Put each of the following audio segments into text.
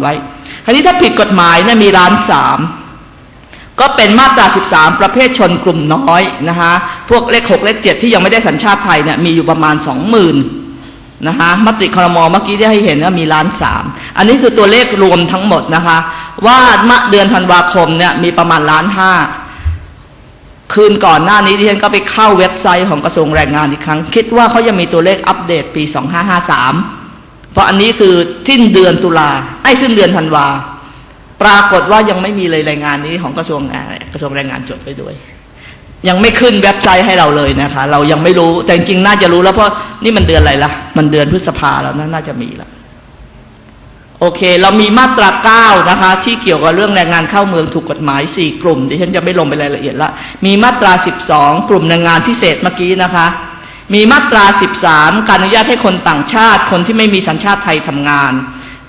ไว้คราวนี้ถ้าผิดกฎหมายเนี่ยมีล้านสามก็เป็นมาตรา 13 ประเภทชนกลุ่มน้อยนะคะพวกเลข 6 เลข 7 ที่ยังไม่ได้สัญชาติไทยเนี่ยมีอยู่ประมาณ 20,000นะคะมติครมอเมื่อกี้ที่ให้เห็นว่ามีล้านสามอันนี้คือตัวเลขรวมทั้งหมดนะคะว่าณเดือนธันวาคมเนี่ยมีประมาณล้านห้าคืนก่อนหน้านี้ที่ฉันก็ไปเข้าเว็บไซต์ของกระทรวงแรงงานอีกครั้ง คิดว่าเขายังมีตัวเลขอัปเดตปี 2553 เพราะอันนี้คือสิ้นเดือนตุลาไอ้สิ้นเดือนธันวา ปรากฏว่ายังไม่มีเลยรายงานนี้ของกระทรวงกระทรวงแรงงานจดไว้ด้วย ยังไม่ขึ้นเว็บไซต์ให้เราเลยนะคะ เรายังไม่รู้แต่จริงๆน่าจะรู้แล้วเพราะนี่มันเดือนอะไรละมันเดือนพฤษภาแล้วนะน่าจะมีแล้วโอเค เรามีมาตราเก้านะคะ ที่เกี่ยวกับเรื่องแรงงานเข้าเมืองถูกกฎหมาย 4 กลุ่มดิฉันจะไม่ลงไปรายละเอียดละมีมาตรา 12 กลุ่มแรงงานพิเศษเมื่อกี้นะคะ มีมาตรา 13 การอนุญาตให้คนต่างชาติ คนที่ไม่มีสัญชาติไทยทำงาน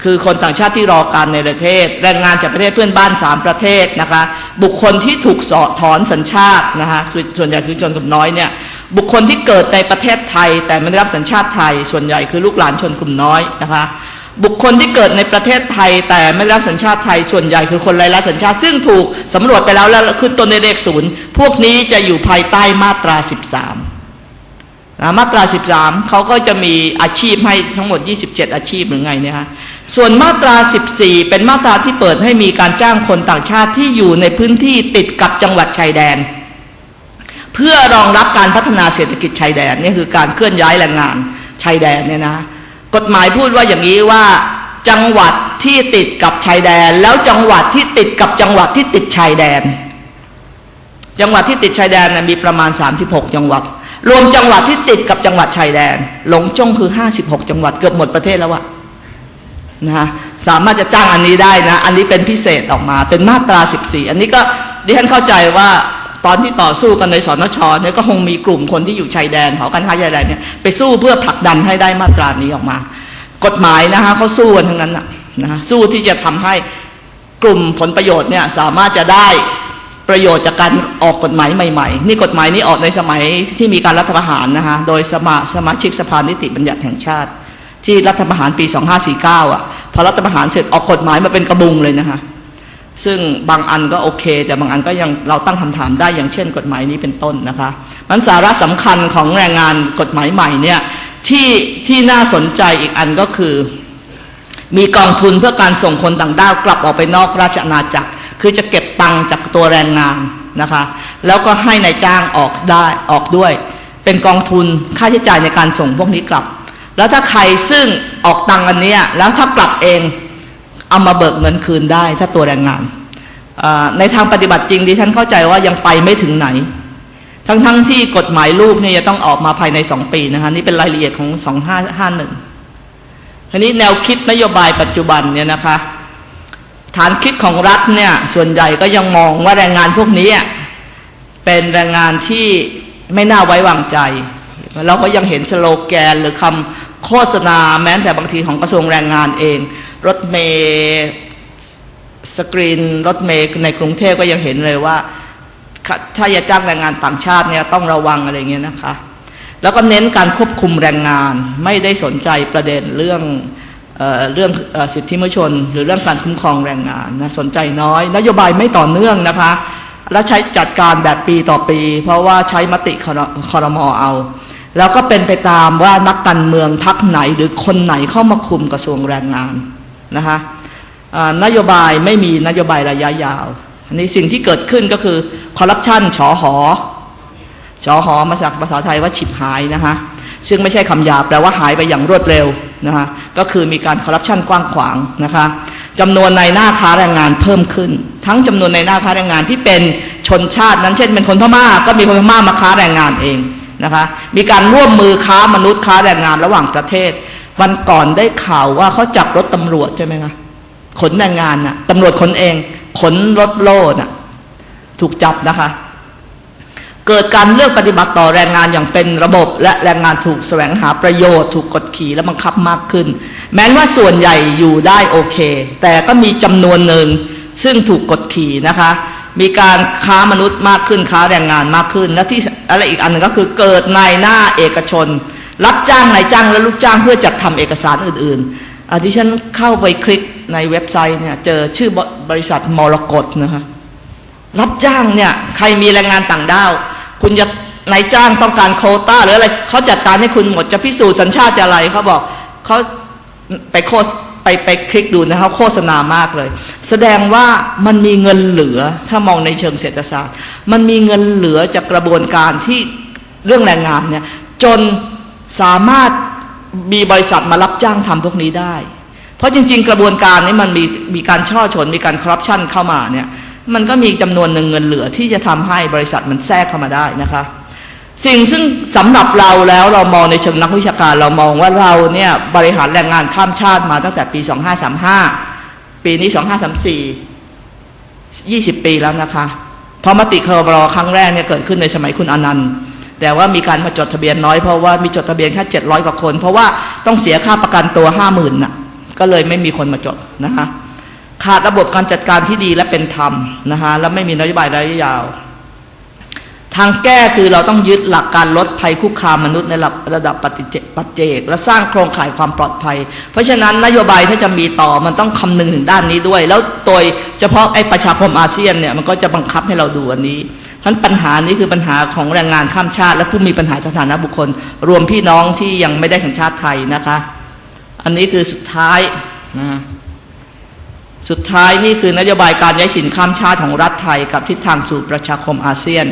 คือคนต่างชาติที่รอการในประเทศ แรงงานจากประเทศเพื่อนบ้าน 3 ประเทศนะคะ บุคคลที่ถูกสอถอนสัญชาตินะคะคือส่วนใหญ่คือชนกลุ่มน้อยเนี่ยบุคคลที่เกิดในประเทศไทย แต่ไม่ได้รับสัญชาติไทย ส่วนใหญ่คือลูกหลานชนกลุ่มน้อยนะคะบุคคลที่เกิดในประเทศไทย แต่ไม่ได้รับสัญชาติไทยส่วนใหญ่คือคนไร้รับสัญชาติ ซึ่งถูกสำรวจไปแล้วแล้วขึ้นต้นในเลขศูนย์พวกนี้จะอยู่ภายใต้มาตรา 13 มาตรา 13 เขาก็จะมีอาชีพให้ทั้งหมด 27 อาชีพหรือไงเนี่ยฮะส่วนมาตรา 14 เป็นมาตราที่เปิดให้มีการจ้างคนต่างชาติที่อยู่ในพื้นที่ติดกับจังหวัดชายแดน เพื่อรองรับการพัฒนาเศรษฐกิจชายแดนนี่คือการเคลื่อนย้ายแรงงานชายแดนเนี่ยนะกฎหมายพูดว่าอย่างนี้ว่าจังหวัดที่ติดกับชายแดน แล้วจังหวัดที่ติดกับจังหวัดที่ติดชายแดน จังหวัดที่ติดชายแดนนะมีประมาณ 36 จังหวัด รวมจังหวัดที่ติดกับจังหวัดชายแดน หลงจงคือ 56 จังหวัดเกือบหมดประเทศแล้วอะนะฮะสามารถจะจ้างอันนี้ได้นะ อันนี้เป็นพิเศษออกมา เป็นมาตรา 14 อันนี้ก็ดิฉันเข้าใจว่าตอนที่ต่อสู้กันในสนชเนี่ยก็คงมีกลุ่มคนที่อยู่ชายแดนหอการค้าชายแดนเนี่ยไปสู้เพื่อผลักดันให้ได้มาตรานี้ออกมา กฎหมายนะคะเขาสู้กันทั้งนั้นนะนะฮะสู้ที่จะทำให้กลุ่มผลประโยชน์เนี่ยสามารถจะได้ ประโยชน์จากการออกกฎหมายใหม่ๆ นี่กฎหมายนี้ออกในสมัยที่มีการรัฐประหารนะคะโดยสมาสมาชิกสภานิติบัญญัติแห่งชาติ ที่รัฐประหารปี 2549 อะพอรัฐประหารเสร็จออกกฎหมายมาเป็นกระบุงเลยนะคะซึ่งบางอันก็โอเค แต่บางอันก็ยังเราตั้งคำถามได้อย่างเช่น กฎหมายนี้เป็นต้นนะคะมันสาระสำคัญของแรงงานกฎหมายใหม่เนี่ยที่ที่น่าสนใจอีกอันก็คือ มีกองทุนเพื่อการส่งคนต่างด้าวกลับออกไปนอกราชอาณาจักร คือจะเก็บตังค์จากตัวแรงงานนะคะ แล้วก็ให้ในายจ้างออกได้ออกด้วย เป็นกองทุนค่าใช้จ่ายในการส่งพวกนี้กลับ แล้วถ้าใครซึ่งออกตังค์อันนี้แล้วถ้ากลับเองเอามาเบิกเงินคืนได้ถ้าตัวแรงงานในทางปฏิบัติจริงดิฉันเข้าใจว่ายังไปไม่ถึงไหน ทั้งๆทที่กฎหมายลูกเนี่ยจะต้องออกมาภายในสองปีนะคะนี่เป็นรายละเอียดของสองห้าห้าหนึ่งทีนี้แนวคิดนโยบายปัจจุบันเนี่ยนะคะ ฐานคิดของรัฐเนี่ยส่วนใหญ่ก็ยังมองว่าแรงงานพวกนี้เป็นแรงงานที่ไม่น่าไว้วางใจ เราก็ยังเห็นสโลแกนหรือคำโฆษณาแม้แต่บางทีของกระทรวงแรงงานเอง รถเมย์สกรีน รถเมย์ในกรุงเทพก็ยังเห็นเลยว่า ถ้าจะจ้างแรงงานต่างชาติเนี่ยต้องระวังอะไรเงี้ยนะคะ แล้วก็เน้นการควบคุมแรงงานไม่ได้สนใจประเด็นเรื่อง เรื่องสิทธิมนุษยชน หรือเรื่องการคุ้มครองแรงงานนะสนใจน้อย นโยบายไม่ต่อเนื่องนะคะ และใช้จัดการแบบปีต่อปี เพราะว่าใช้มติคอรมอเอา แล้วก็เป็นไปตามว่านักการเมืองพักไหนหรือคนไหนเข้ามาคุมกระทรวงแรงงานนะคะนโยบายไม่มีนโยบายระยะยาวอันนี้สิ่งที่เกิดขึ้นก็คือคอร์รัปชันฉอหอชอหอมาจากภาษาไทยว่าฉิบหายนะคะซึ่งไม่ใช่คำหยาบแปลว่าหายไปอย่างรวดเร็ว นะคะก็คือมีการคอร์รัปชันกว้างขวางนะคะจำนวนในหน้าค้าแรงงานเพิ่มขึ้น ทั้งจำนวนในหน้าค้าแรงงานที่เป็นชนชาตินั้นเช่นเป็นคนพม่าก็มีคนพม่ามาค้าแรงงานเองนะคะมีการร่วมมือค้ามนุษย์ค้าแรงงานระหว่างประเทศ วันก่อนได้ข่าวว่าเขาจับรถตำรวจใช่ไหมคะขนแรงงานน่ะตำรวจขนเอง ขนรถโล่น่ะถูกจับนะคะ เกิดการเลือกปฏิบัติต่อแรงงานอย่างเป็นระบบ และแรงงานถูกแสวงหาประโยชน์ ถูกกดขี่และบังคับมากขึ้น แม้ว่าส่วนใหญ่อยู่ได้โอเค แต่ก็มีจำนวนหนึ่งซึ่งถูกกดขี่นะคะ มีการค้ามนุษย์มากขึ้นค้าแรงงานมากขึ้น และที่อะไรอีกอันหนึงก็คือเกิดนายหน้าเอกชน รับจ้างนายจ้างและลูกจ้างเพื่อจัดทำเอกสารอื่นอาที่ฉันเข้าไปคลิกในเว็บไซต์เนี่ยเจอชื่อบริษัทมรกตนะฮะรับจ้างเนี่ยใครมีแรงงานต่างด้าว คุณจะนายจ้างต้องการโคต้าหรืออะไรเขาจัดการให้คุณหมดจะพิสูจน์สัญชาติจะอะไรเขาบอกเขาไปโฆษไปไปคลิกดูนะครับโฆษณามากเลย แสดงว่ามันมีเงินเหลือถ้ามองในเชิงเศรษฐศาสตร์ มันมีเงินเหลือจากกระบวนการที่เรื่องแรงงานเนี่ยจนสามารถมีบริษัทมารับจ้างทำพวกนี้ได้ เพราะจริง ๆ กระบวนการนี้มันมีมีการช่อชนมีการคอร์รัปชันเข้ามาเนี่ย มันก็มีจำนวนหนึ่งเงินเหลือที่จะทำให้บริษัทมันแทรกเข้ามาได้นะคะ สิ่งซึ่งสำหรับเราแล้วเรามองในเชิงนักวิชาการเรามองว่าเราเนี่ยบริหารแรงงานข้ามชาติมาตั้งแต่ปี 2535 ปีนี้ 2534 20 ปีแล้วนะคะพราะมติครบครั้งแรกเนี่ยเกิดขึ้นในสมัยคุณอนันต์แต่ว่ามีการมาจดทะเบียนน้อยเพราะว่ามีจดทะเบียนแค่700กว่าคน เพราะว่าต้องเสียค่าประกันตัว 50,000น่ะก็เลยไม่มีคนมาจดนะคะ ขาดระบบการจัดการที่ดีและเป็นธรรมนะคะและไม่มีนโยบายระยะยาว ทางแก้คือเราต้องยึดหลักการลดภัยคุกคามมนุษย์ในระดับระดับปฏิเจปัจเจก และสร้างโครงข่ายความปลอดภัย เพราะฉะนั้นนโยบายถ้าจะมีต่อมันต้องคำนึงถึงด้านนี้ด้วย แล้วโดยเฉพาะไอ้ประชาคมอาเซียนเนี่ยมันก็จะบังคับให้เราดูอันนี้เพราะปัญหานี้คือปัญหาของแรงงานข้ามชาติ และผู้มีปัญหาสถานะบุคคล รวมพี่น้องที่ยังไม่ได้สัญชาติไทยนะคะ อันนี้คือสุดท้ายนะ สุดท้ายนี่คือนโยบายการย้ายถิ่นข้ามชาติของรัฐไทย กับทิศทางสู่ประชาคมอาเซียน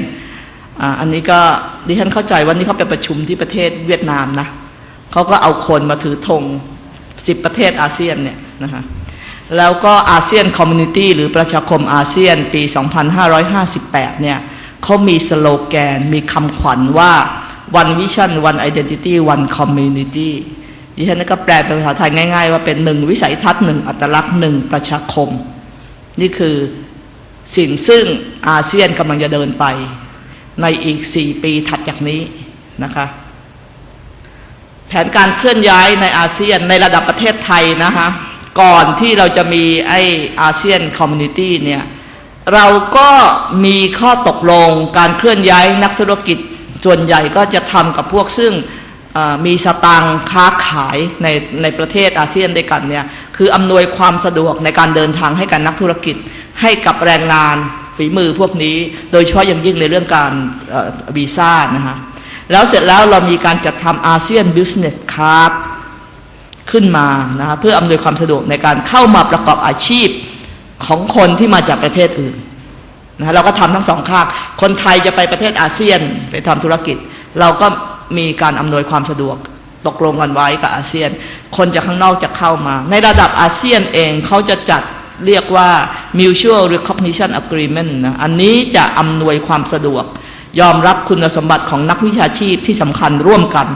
อันนี้ก็ดิฉันเข้าใจวันนี้เขาไปประชุมที่ประเทศเวียดนามนะเขาก็เอาคนมาถือธงสิบประเทศอาเซียนเนี่ยนะคะแล้วก็อาเซียนคอมมูนิตี้หรือประชาคมอาเซียนปี 2558 เนี่ยเขามีสโลแกน มีคำขวัญว่า one vision one identity one community ดิฉันก็แปลเป็นภาษาไทยง่าย ๆ ว่าเป็นหนึ่งวิสัยทัศน์หนึ่งอัตลักษณ์หนึ่งประชาคม นี่คือสิ่งซึ่งอาเซียนกำลังจะเดินไป ในอีกสี่ปีถัดจากนี้นะคะแผนการเคลื่อนย้ายในอาเซียนในระดับประเทศไทยนะคะก่อนที่เราจะมีไออาเซียนคอมมูนิตี้เนี่ยเราก็มีข้อตกลงการเคลื่อนย้ายนักธุรกิจส่วนใหญ่ก็จะทำกับพวกซึ่ง มีสตางค้าขายในในประเทศอาเซียนด้วยกันเนี่ยคืออำนวยความสะดวกในการเดินทางให้กับนักธุรกิจ ให้กับแรงงานฝีมือพวกนี้ โดยเฉพาะอย่างยิ่งในเรื่องการวีซ่านะฮะแล้วเสร็จแล้วเรามีการจัดทำอาเซียนบิสเนสคาร์ดขึ้นมานะเพื่ออำนวยความสะดวกในการเข้ามาประกอบอาชีพของคนที่มาจากประเทศอื่นนะเราก็ทำทั้งสองข้างคนไทยจะไปประเทศอาเซียนไปทำธุรกิจ เราก็ มีการอำนวยความสะดวกตกลงกันไว้กับอาเซียน คนจากข้างนอกจะเข้ามา ในระดับอาเซียนเองเขาจะจัดเรียกว่า mutual recognition agreement นะอันนี้จะอำนวยความสะดวก ยอมรับคุณสมบัติของนักวิชาชีพที่สำคัญร่วมกัน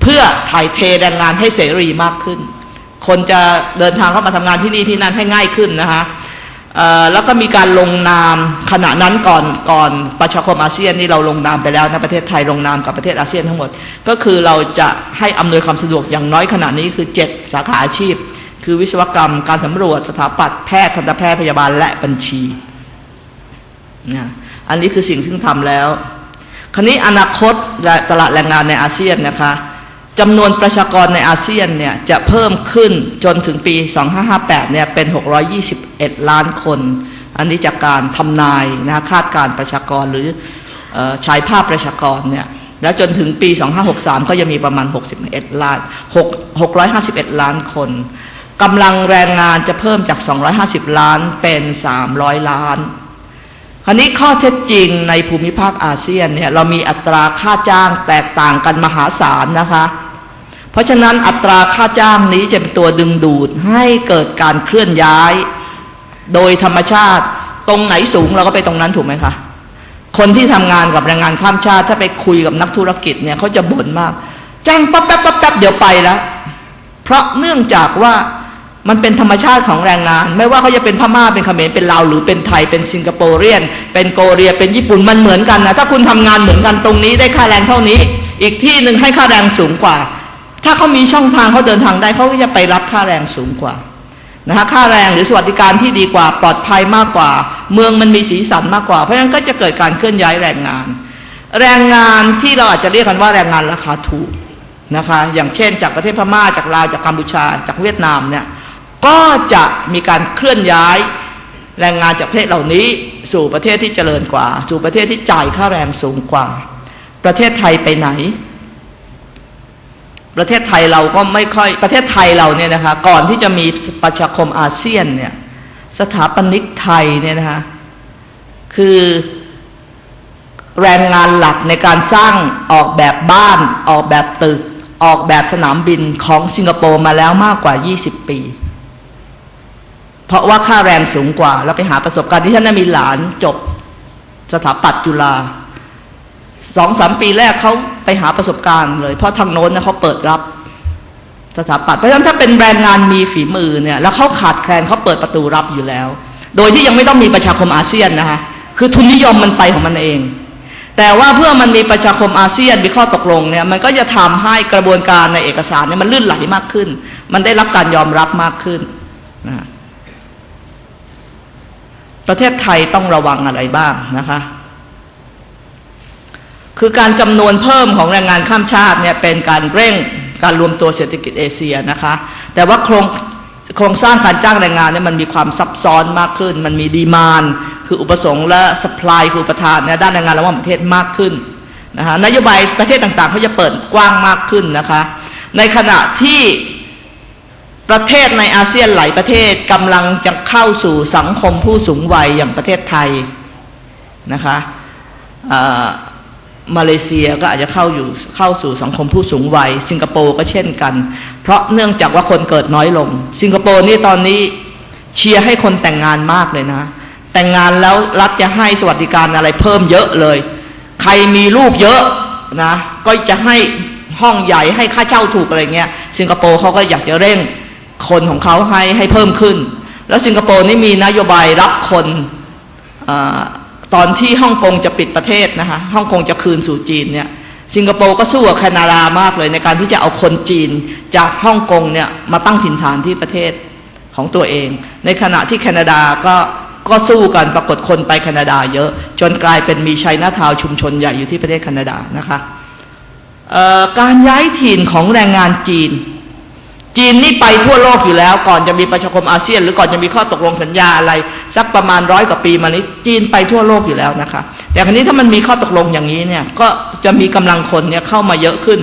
เพื่อถ่ายเทแรงงานให้เสรีมากขึ้น คนจะเดินทางเข้ามาทำงานที่นี่ที่นั่นให้ง่ายขึ้นนะคะ แล้วก็มีการลงนามขณะนั้นก่อนก่อนประชาคมอาเซียนนี่เราลงนามไปแล้วนะประเทศไทยลงนามกับประเทศอาเซียนทั้งหมด ก็คือเราจะให้อำนวยความสะดวกอย่างน้อยขณะนี้คือ 7 สาขาอาชีพ คือวิศวกรรม การสำรวจสถาปัตย์แพทย์ทันตแพทย์พยาบาลและบัญชีนะอันนี้คือสิ่งซึ่งทำแล้ว คราวนี้อนาคตตลาดแรงงานในอาเซียนนะคะ จำนวนประชากรในอาเซียนเนี่ยจะเพิ่มขึ้นจนถึงปี 2558 เนี่ยเป็น 621 ล้านคน อันนี้จากการทำนายนะคาดการประชากรหรือชายภาพประชากรเนี่ยแล้วจนถึงปี 2563 ก็จะมีประมาณ 61 ล้าน 6 651 ล้านคนกำลังแรงงานจะเพิ่มจาก 250 ล้านเป็น 300 ล้านคราวนี้ข้อเท็จจริงในภูมิภาคอาเซียนเนี่ยเรามีอัตราค่าจ้างแตกต่างกันมหาศาลนะคะ เพราะฉะนั้นอัตราค่าจ้างนี้จะเป็นตัวดึงดูดให้เกิดการเคลื่อนย้าย โดยธรรมชาติตรงไหนสูงเราก็ไปตรงนั้นถูกไหมคะคนที่ทำงานกับแรงงานข้ามชาติ ถ้าไปคุยกับนักธุรกิจเนี่ยเขาจะบ่นมากจ้างปั๊บปั๊บปั๊บปั๊บเดี๋ยวไปแล้วเพราะเนื่องจากว่ามันเป็นธรรมชาติของแรงงาน ไม่ว่าเขาจะเป็นพม่าเป็นเขมรเป็นลาวหรือเป็นไทยเป็นสิงคโปร์เรียน เป็นโกเรียเป็นญี่ปุ่นมันเหมือนกันนะถ้าคุณทำงานเหมือนกันตรงนี้ได้ค่าแรงเท่านี้ อีกที่หนึ่งให้ค่าแรงสูงกว่า ถ้าเขามีช่องทางเขาเดินทางได้เขาก็จะไปรับค่าแรงสูงกว่านะคะค่าแรงหรือสวัสดิการที่ดีกว่าปลอดภัยมากกว่า เมืองมันมีสีสันมากกว่า เพราะฉะนั้นก็จะเกิดการเคลื่อนย้ายแรงงาน แรงงานที่เราอาจจะเรียกกันว่าแรงงานราคาถูกนะคะอย่างเช่น จากประเทศพม่าจากลาวจากกัมพูชาจากเวียดนามเนี่ยก็จะมีการเคลื่อนย้ายแรงงานจากประเทศเหล่านี้สู่ประเทศที่เจริญกว่า สู่ประเทศที่จ่ายค่าแรงสูงกว่า ประเทศไทยไปไหน ประเทศไทยเราก็ไม่ค่อยประเทศไทยเราเนี่ยนะคะก่อนที่จะมีประชาคมอาเซียนเนี่ยสถาปนิกไทยเนี่ยนะคะคือแรงงานหลักในการสร้างออกแบบบ้านออกแบบตึก ออกแบบสนามบินของสิงคโปร์มาแล้วมากกว่า 20 ปี เพราะว่าค่าแรงสูงกว่า แล้วไปหาประสบการณ์ที่ท่านได้มีหลานจบสถาปัตย์จุฬา สองสามปีแรกเขาไปหาประสบการณ์เลย เพราะทางโน้นนะเขาเปิดรับสถาปัตย์เพราะฉะนั้นถ้าเป็นแบรงงานมีฝีมือเนี่ยแล้วเขาขาดแคลนเขาเปิดประตูรับอยู่แล้ว โดยที่ยังไม่ต้องมีประชาคมอาเซียนนะคะคือทุนนิยมมันไปของมันเอง แต่ว่าเพื่อมันมีประชาคมอาเซียนมีข้อตกลงเนี่ยมันก็จะทำให้กระบวนการในเอกสารเนี่ยมันลื่นไหลมากขึ้น มันได้รับการยอมรับมากขึ้นนะประเทศไทยต้องระวังอะไรบ้างนะคะ คือการจำนวนเพิ่มของแรงงานข้ามชาติเนี่ยเป็นการเร่งการรวมตัวเศรษฐกิจเอเชียนะคะ แต่ว่าโครงโครงสร้างการจ้างแรงงานเนี่ยมันมีความซับซ้อนมากขึ้น มันมีดีมานคืออุปสงค์และสป라이คืออุปทานในด้านแรงงานระหว่างประเทศมากขึ้นนะคะนโยบายประเทศต่างๆเขาจะเปิดกว้างมากขึ้นนะคะ ในขณะที่ประเทศในอาเซียนหลายประเทศกำลังจะเข้าสู่สังคมผู้สูงวัยอย่างประเทศไทยนะคะอ่า มาเลเซียก็อาจจะเข้าอยู่เข้าสู่สังคมผู้สูงวัย สิงคโปร์ก็เช่นกัน เพราะเนื่องจากว่าคนเกิดน้อยลง สิงคโปร์นี่ตอนนี้เชียร์ให้คนแต่งงานมากเลยนะ แต่งงานแล้วรัฐจะให้สวัสดิการอะไรเพิ่มเยอะเลย ใครมีลูกเยอะนะก็จะให้ห้องใหญ่ให้ค่าเช่าถูกอะไรเงี้ยสิงคโปร์เขาก็อยากจะเร่งคนของเขาให้ให้เพิ่มขึ้น แล้วสิงคโปร์นี่มีนโยบายรับคนอ่า ตอนที่ฮ่องกงจะปิดประเทศนะคะฮ่องกงจะคืนสู่จีนเนี่ยสิงคโปร์ก็สู้กับแคนาดามากเลยในการที่จะเอาคนจีนจากฮ่องกงเนี่ยมาตั้งถิ่นฐานที่ประเทศของตัวเอง ในขณะที่แคนาดาก็ก็สู้กันปรากฏคนไปแคนาดาเยอะ จนกลายเป็นมีชัยนาทาวน์ชุมชนใหญ่อยู่ที่ประเทศแคนาดานะคะการย้ายถิ่นของแรงงานจีน จีนนี่ไปทั่วโลกอยู่แล้ว ก่อนจะมีประชาคมอาเซียน หรือก่อนจะมีข้อตกลงสัญญาอะไร สักประมาณร้อยกว่าปีมานี้จีนไปทั่วโลกอยู่แล้วนะคะ แต่ครั้นี้ถ้ามันมีข้อตกลงอย่างนี้เนี่ยก็จะมีกำลังคนเนี่ยเข้ามาเยอะขึ้น